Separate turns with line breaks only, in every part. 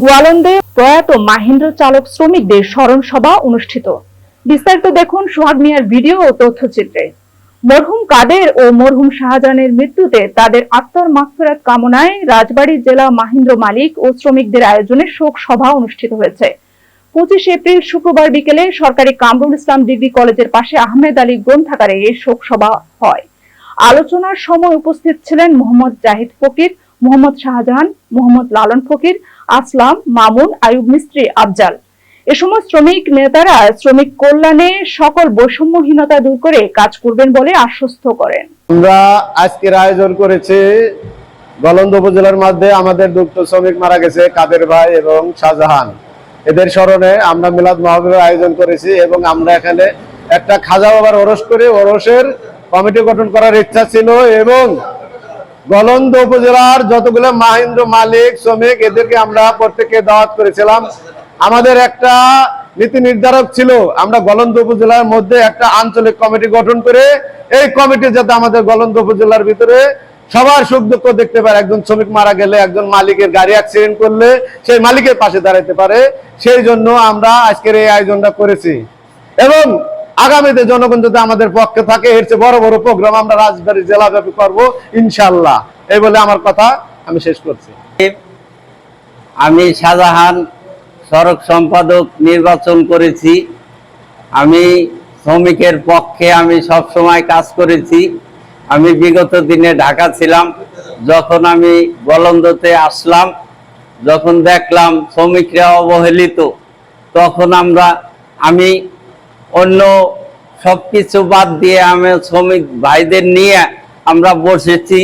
গোয়ালন্দে প্রয়াত মাহেন্দ্র চালক শ্রমিকদের স্মরণ সভা অনুষ্ঠিত। বিস্তারিত দেখুন সোহাগ মিয়ার ভিডিও ও তথ্যচিত্রে। মরহুম কাদের ও মরহুম শাহজাহানের মৃত্যুতে তাদের আত্মার মাগফিরাত কামনায় রাজবাড়ী জেলা মাহিন্দ্র মালিক ও শ্রমিকদের আয়োজনে শোক সভা অনুষ্ঠিত হয়েছে। পঁচিশ এপ্রিল শুক্রবার বিকেলে সরকারি কামরুল ইসলাম ডিগ্রি কলেজের পাশে আহমেদ আলী গ্রন্থাগারে এই শোক সভা হয়। আলোচনার সময় উপস্থিত ছিলেন মোহাম্মদ জাহিদ ফকির, মোহাম্মদ শাহজাহান, মোহাম্মদ লালন ফকির আসলাম মামুন আয়ুব মিস্ত্রি আফজাল। এ সময় শ্রমিক নেতারা শ্রমিক কল্যাণে সকল বৈষম্যহীনতা দূর করে কাজ করবেন বলে আশ্বস্ত করেন।
আমরা আজকের আয়োজন করেছি গলন্দ উপজেলার মধ্যে আমাদের দুগ্ধ শ্রমিক মারা গেছে কাদের ভাই এবং শাহজাহান। এদের স্মরণে আমরা মিলাদ মাহবুবের আয়োজন করেছি এবং আমরা এখানে একটা খাজা বাবার ওরস করে ওরসের কমিটি গঠন করার ইচ্ছা ছিল এবং গলন্দ উপজেলার যতগুলো মাহিন্দ্র মালিক, শ্রমিক, এদেরকে আমরা প্রত্যেককে দাওয়াত করেছিলাম। আমাদের একটা নীতি নির্ধারক ছিল, আমরা গলন্দ উপজেলার মধ্যে একটা আঞ্চলিক কমিটি গঠন করে, এই কমিটি যাতে আমাদের গলন্দ উপজেলার ভিতরে সবার সুখ দুঃখ দেখতে পারে। একজন শ্রমিক মারা গেলে একজন মালিকের গাড়ি অ্যাক্সিডেন্ট করলে সেই মালিকের পাশে দাঁড়াতে পারে। সেই জন্য আমরা আজকের এই আয়োজনটা করেছি। এবং আগামীতে জনগণ যদি আমাদের পক্ষে থাকে, এর চেয়ে বড় বড় প্রোগ্রাম আমরা রাজবাড়ী জেলাব্যাপী করব ইনশাল্লাহ এই বলে আমার কথা আমি শেষ করছি।
আমি শাহজাহান সড়ক সম্পাদক নির্বাচন করেছি। আমি শ্রমিকের পক্ষে আমি সব সময় কাজ করেছি। আমি বিগত দিনে ঢাকা ছিলাম, যখন আমি গলন্দতে আসলাম, যখন দেখলাম শ্রমিকরা অবহেলিত, তখন আমরা, আমি অন্য সব কিছু বাদ দিয়ে আমি শ্রমিক ভাইদের নিয়ে আমরা বসেছি।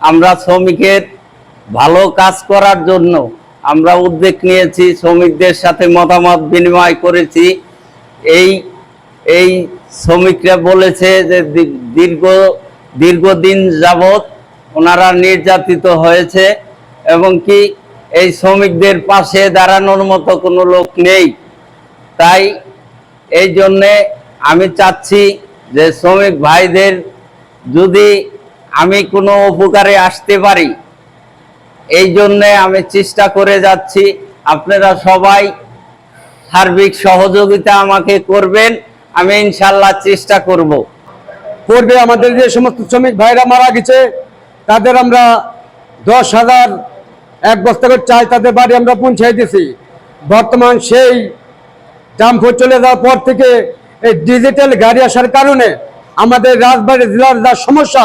আমরা শ্রমিকের ভালো কাজ করার জন্য আমরা উদ্যোগ নিয়েছি, শ্রমিকদের সাথে মতামত বিনিময় করেছি। এই এই শ্রমিকরা বলেছে যে দীর্ঘ, দীর্ঘদিন যাবৎ ওনারা নির্যাতিত হয়েছে এবং কি এই শ্রমিকদের পাশে দাঁড়ানোর মতো কোনো লোক নেই। তাই এই জন্যে আমি চাচ্ছি যে শ্রমিক ভাইদের যদি আমি কোনো উপকারে আসতে পারি এই জন্যে আমি চেষ্টা করে যাচ্ছি। আপনারা সবাই সার্বিক সহযোগিতা আমাকে করবেন, আমি ইনশাল্লাহ চেষ্টা করব।
করবে আমাদের যে সমস্ত শ্রমিক ভাইরা মারা গেছে, তাদের আমরা দশ হাজার এক বস্তা করে চাই তাদের বাড়ি আমরা পৌঁছাই দিয়েছি। বর্তমান সেই জামফর চলে যাওয়ার পর থেকে এই ডিজিটাল গাড়ি আসার কারণে আমাদের রাজবাড়ী জেলার যা সমস্যা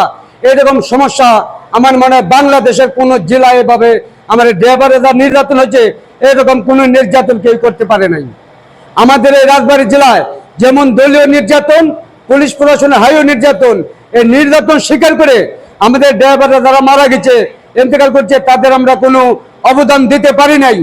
এরকম সমস্যা আমার মনে হয় বাংলাদেশের কোনো জেলায় এভাবে আমাদের ড্রাইভারে যা নির্যাতন হচ্ছে এরকম কোনো নির্যাতন কেউ করতে পারে নাই। আমাদের এই রাজবাড়ী জেলায় যেমন দলীয় নির্যাতন, পুলিশ প্রশাসনের হাইও নির্যাতন, এই নির্যাতন স্বীকার করে আমাদের ড্রাইভাররা যারা মারা গেছে, ইন্তেকাল করছে, তাদের আমরা কোনো অবদান দিতে পারি নাই।